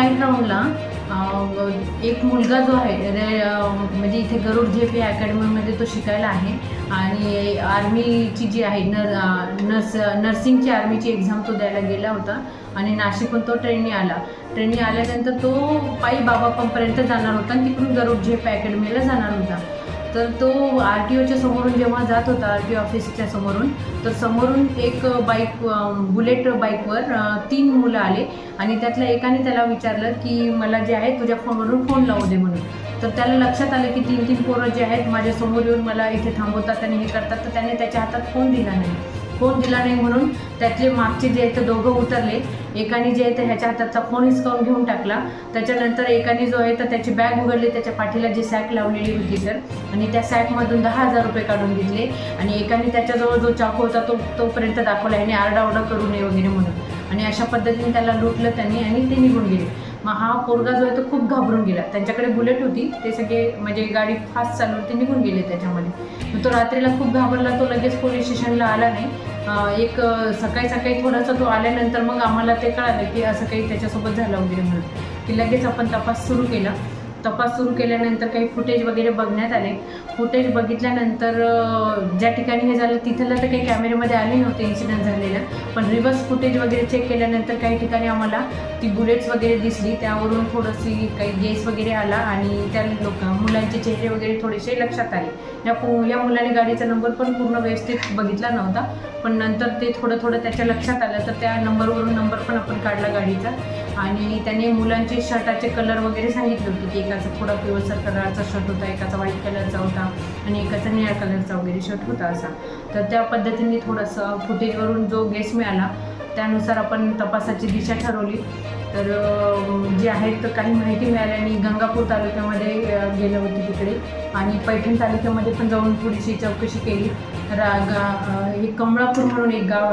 Night राऊंडला एक मुलगा जो आहे रे म्हणजे इथे गरुड झेप या अकॅडमीमध्ये तो शिकायला आहे. आणि आर्मीची जी आहे नर नर्स नर्सिंगची आर्मीची एक्झाम तो द्यायला गेला होता. आणि नाशिकहून तो ट्रेनने आला. ट्रेनने आल्यानंतर तो पायी बाबापंपर्यंत जाणार होता आणि तिकडून गरुड झेप अकॅडमीला जाणार होता. तर तो आर टी ओच्या समोरून जेव्हा जात होता आर टी ओ ऑफिसच्या समोरून तर समोरून एक बाईक बुलेट बाईकवर तीन मुलं आले आणि त्यातल्या एकाने त्याला विचारलं की मला जे आहे तुझ्या फोनवरून फोन लावू दे म्हणून. तर त्याला लक्षात आलं की तीन तीन पोरं जे आहेत माझ्यासमोर येऊन मला इथे थांबवतात आणि हे करतात तर त्याने त्याच्या हातात फोन दिला नाही. फोन दिला नाही म्हणून त्यातले मागचे जे आहेत ते दोघं उतरले. एकाने जे आहे ते ह्याच्या हाताचा फोन हिसकावून घेऊन टाकला. त्याच्यानंतर एकाने जो आहे तर त्याची बॅग उघडली त्याच्या पाठीला जी सॅक लावलेली होती सर आणि त्या सॅकमधून दहा हजार रुपये काढून घेतले. आणि एकाने त्याच्याजवळ जो चाकू होता तो तोपर्यंत दाखवला आणि आरडाओरडा करू नये वगैरे म्हणून. आणि अशा पद्धतीने त्याला लुटलं त्यांनी आणि ते निघून गेले. मग हा पोरगा जो आहे तो खूप घाबरून गेला. त्यांच्याकडे बुलेट होती. ते सगळे म्हणजे गाडी फास्ट चालवून ते निघून गेले त्याच्यामध्ये. तो रात्रीला खूप घाबरला तो लगेच पोलीस स्टेशनला आला नाही. एक सकाळी सकाळी थोडासा तो आल्यानंतर मग आम्हाला ते कळालं की असं काही त्याच्यासोबत झालं वगैरे म्हणून. की लगेच आपण तपास सुरू केला. तपास सुरू केल्यानंतर काही फुटेज वगैरे बघण्यात आले. फुटेज बघितल्यानंतर ज्या ठिकाणी हे झालं तिथलं तर काही कॅमेऱ्यामध्ये आले नव्हते इन्सिडेंट झालेलं. पण रिव्हर्स फुटेज वगैरे चेक केल्यानंतर काही ठिकाणी आम्हाला ती बुलेट्स वगैरे दिसली. त्यावरून थोडंशी काही गेस वगैरे आला आणि त्या लोक मुलांचे चेहरे वगैरे थोडेसे लक्षात आले. या पु या मुलाने गाडीचा नंबर पण पूर्ण व्यवस्थित बघितला नव्हता. पण नंतर ते थोडं थोडं त्याच्या लक्षात आलं. तर त्या नंबरवरून नंबर पण आपण काढला गाडीचा. आणि त्यांनी मुलांचे शर्टाचे कलर वगैरे सांगितले होते की एकाचा थोडा पिवळसर कलरचा शर्ट होता एकाचा व्हाईट कलरचा होता आणि एकाचा निळ्या कलरचा वगैरे शर्ट होता असा. तर त्या पद्धतीने थोडंसं फुटेजवरून जो गेस मिळाला त्यानुसार आपण तपासाची दिशा ठरवली. तर जे आहेत तर काही माहिती मिळाल्याने गंगापूर तालुक्यामध्ये गेलं होती तिकडे. आणि पैठण तालुक्यामध्ये पण जाऊन थोडीशी चौकशी केली. रा गा हे एक कमळापूर म्हणून एक गाव